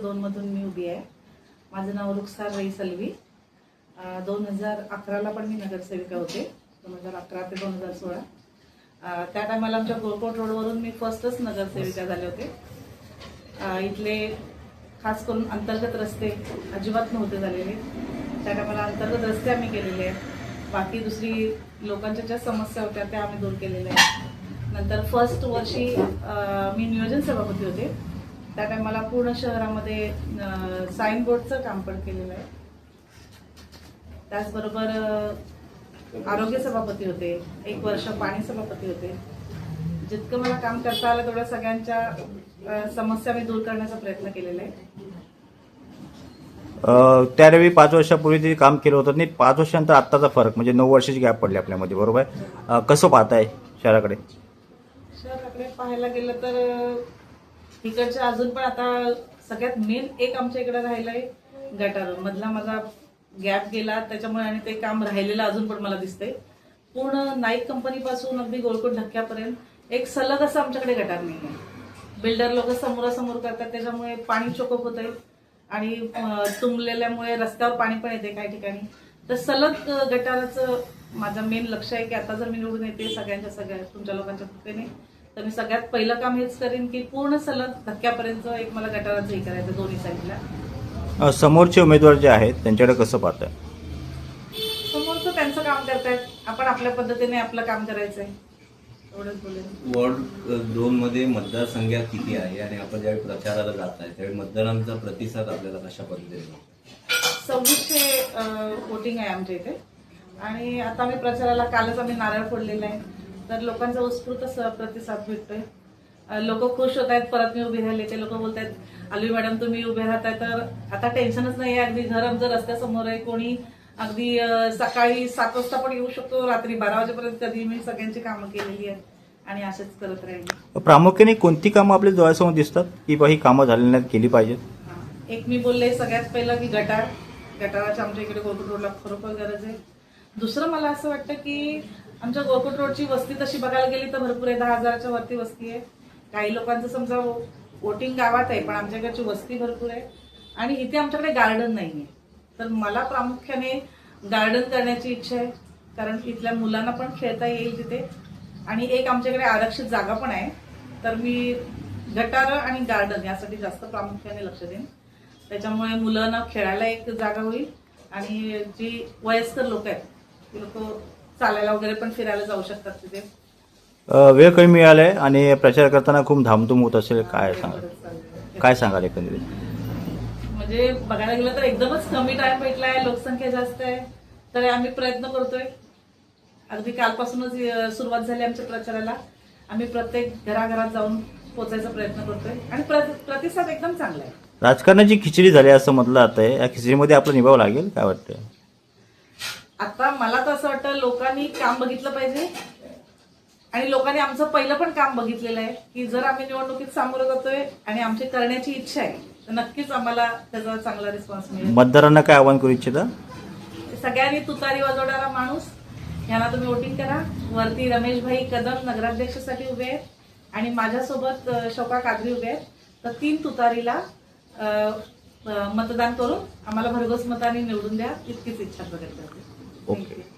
दोनमधून मी उभी आहे. माझं नाव रुखसार रई सलवी. दोन हजार अकराला पण मी नगरसेविका होते. दोन हजार अकरा ते दोन हजार सोळा त्या टायमाला आमच्या गोरकोट रोडवरून मी फर्स्टच नगरसेविका झाले होते. इथले खास करून अंतर्गत रस्ते अजिबात नव्हते झालेले. त्या टायमाला अंतर्गत रस्ते आम्ही केलेले आहेत. बाकी दुसरी लोकांच्या ज्या समस्या होत्या त्या आम्ही दूर केलेल्या आहेत. नंतर फर्स्ट वर्षी मी नियोजन सभापती होते. त्या टायमाला पूर्ण शहरामध्ये साईन बोर्डचं काम पण केलेलं आहे. त्याचबरोबर आरोग्य सभापती होते. एक वर्ष पाणी सभापती होते. जितकं मला काम करता आलं तेवढ्या सगळ्यांच्या समस्या मी दूर करण्याचा प्रयत्न केलेला आहे. त्यावेळी पाच वर्षापूर्वी जे काम केलं होतं नाही पाच वर्षानंतर आत्ताचा फरक म्हणजे नऊ वर्षाची गॅप पडली आपल्यामध्ये बरोबर? आहे कसं पाहताय शहराकडे? शहराकडे पाहायला गेलं तर इकडच्या अजून पण आता सगळ्यात मेन एक आमच्या इकडे राहिलंय गटार. मधला माझा गॅप गेला त्याच्यामुळे आणि ते काम राहिलेलं अजून पण मला दिसतंय. पूर्ण नाईक कंपनीपासून अगदी गोलकोट धक्क्यापर्यंत एक सलग असं आमच्याकडे गटार नाही आहे बिल्डर लोक समोरासमोर करतात त्याच्यामुळे पाणी चोकप होत आहे आणि तुंबलेल्यामुळे रस्त्यावर पाणी पण येते काही ठिकाणी. तर सलग गटाराचं माझं मेन लक्ष आहे की आता जर मी निवडून येते सगळ्यांच्या सगळ्या तुमच्या लोकांच्या कृपेने तर मी सगळ्यात पहिलं काम हेच करेन की पूर्ण सलग धक्क्यापर्यंत एक मला गटाराचं हे करायचं दोन्ही साईडला. समोरचे उमेदवार जे आहेत त्यांच्याकडे कसं पाहताय? समोरचं त्यांचं काम करतायत. आपण आपल्या पद्धतीने आपलं काम करायचंय. एवढंच बोलेन. वॉर्ड दोन मध्ये मतदारसंख्या किती आहे आणि आपण ज्यावेळी प्रचाराला जात आहे त्यावेळी मतदारांचा प्रतिसाद आपल्याला कशा पद्धतीने? सव्वीसशे वोटिंग आहे आमच्या इथे. आणि आता आम्ही प्रचाराला कालच आम्ही नारळ फोडलेला आहे. तर लोकांचा उत्स्फूर्त स- प्रतिसाद भेटतोय. लोक खुश होत आहेत परत मी उभी राहिले ते लोक बोलत आहेत आलवी मॅडम तुम्ही उभे राहताय तर आता टेन्शनच नाही आहे अगदी घर आमचं रस्त्यासमोर आहे कोणी अगदी सकाळी सात वाजता पण येऊ शकतो रात्री बारा वाजेपर्यंत कधी मी सगळ्यांची कामं केलेली आहेत आणि असेच करत राहील. प्रामुख्याने कोणती कामं आपल्या डोळ्यासमोर दिसतात? की बा ही कामं झालेली नाहीत केली पाहिजेत. एक मी बोलले सगळ्यात पहिलं की गटार. गटाराची आमच्या इकडे गोकुट रोडला खरोखर गरज आहे. दुसरं मला असं वाटतं की आमच्या गोकुट रोडची वस्ती तशी बघायला गेली तर भरपूर आहे. दहा हजाराच्या वरती वस्ती आहे. काही लोकांचं समजा वोटिंग गावात आहे पण आमच्याकडची वस्ती भरपूर आहे. आणि इथे आमच्याकडे गार्डन नाही आहे तर मला प्रामुख्याने गार्डन करण्याची इच्छा आहे. कारण इथल्या मुलांना पण खेळता येईल तिथे. आणि एक आमच्याकडे आरक्षित जागा पण आहे. तर मी गटार आणि गार्डन यासाठी जास्त प्रामुख्याने लक्ष देईन. त्याच्यामुळे मुलांना खेळायला एक जागा होईल. आणि जी वयस्कर लोक आहेत ती लोक चालायला वगैरे पण फिरायला जाऊ शकतात तिथे? वेळ कमी मिळाला आहे आणि प्रचार करताना खूप धामधूम होत असेल काय सांगाल? काय सांगाल एकंदरीत? म्हणजे बघायला गेलं तर एकदमच कमी टाइम भेटलाय लोकसंख्या जास्त आहे. तर आम्ही प्रयत्न करतोय. अगदी कालपासूनच अं, सुरुवात झाली आमच्या प्रचाराला. आम्ही प्रत्येक घराघरात जाऊन पोचायचा प्रयत्न करतोय. आणि प्र- प्रतिसाद एकदम चांगला आहे. राजकारणाची खिचडी झाली असं म्हटलं जात आहे. या खिचडीमध्ये आपलं निभावं लागेल काय वाटतं आता मला तर असं वाटतं लोकांनी काम बघितलं पाहिजे. आणि लोकांनी आमचं पहिलं पण काम बघितलेलं आहे की जर आम्ही निवडणुकीत सामोरं जातोय आणि आमची करण्याची इच्छा आहे तर नक्कीच आम्हाला त्याचा चांगला रिस्पॉन्स मिळेल. मतदारांना काय आवाहन करू इच्छिता? सगळ्यांनी तुतारी वाजवणारा माणूस यांना तुम्ही वोटिंग करा. वरती रमेशभाई कदम नगराध्यक्षसाठी उभे आहेत आणि माझ्यासोबत शोका कादरी उभे आहेत. तर तीन तुतारीला मतदान करून आम्हाला भरघोस मताने निवडून द्या इतकीच इच्छा प्रकट करते. Okay.